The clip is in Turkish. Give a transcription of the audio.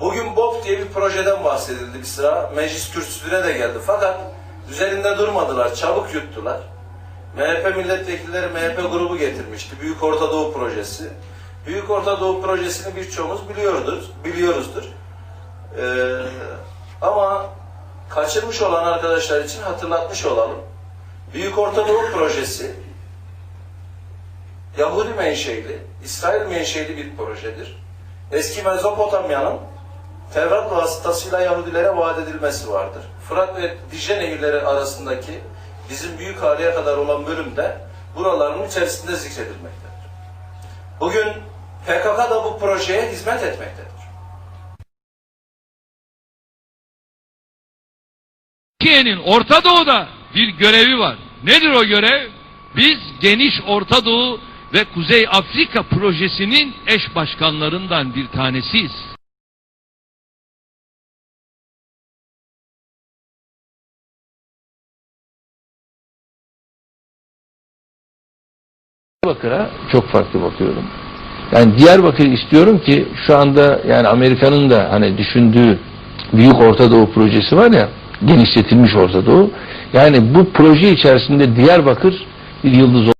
Bugün BOP diye bir projeden bahsedildi bir sıra. Meclis kürsüsüne de geldi. Fakat üzerinde durmadılar, çabuk yuttular. MHP milletvekilleri MHP grubu getirmişti. Büyük Orta Doğu Projesi. Büyük Orta Doğu Projesi'ni birçoğumuz biliyordur, biliyoruzdur. Ee, ama kaçırmış olan arkadaşlar için hatırlatmış olalım. Büyük Orta Doğu Projesi Yahudi menşeli, İsrail menşeli bir projedir. Eski Mezopotamya'nın Tevrat vasıtasıyla Yahudilere vaat edilmesi vardır. Fırat ve Dicle nehirleri arasındaki bizim büyük haliye kadar olan bölümde buraların içerisinde zikredilmektedir. Bugün PKK da bu projeye hizmet etmektedir. Türkiye'nin Orta Doğu'da bir görevi var. Nedir o görev? Biz geniş Orta Doğu ve Kuzey Afrika projesinin eş başkanlarından bir tanesiyiz. Diyarbakır'a çok farklı bakıyorum. Yani Diyarbakır istiyorum ki şu anda yani Amerika'nın da hani düşündüğü Büyük Orta Doğu projesi var ya genişletilmiş Orta Doğu. Yani bu proje içerisinde Diyarbakır bir yıldız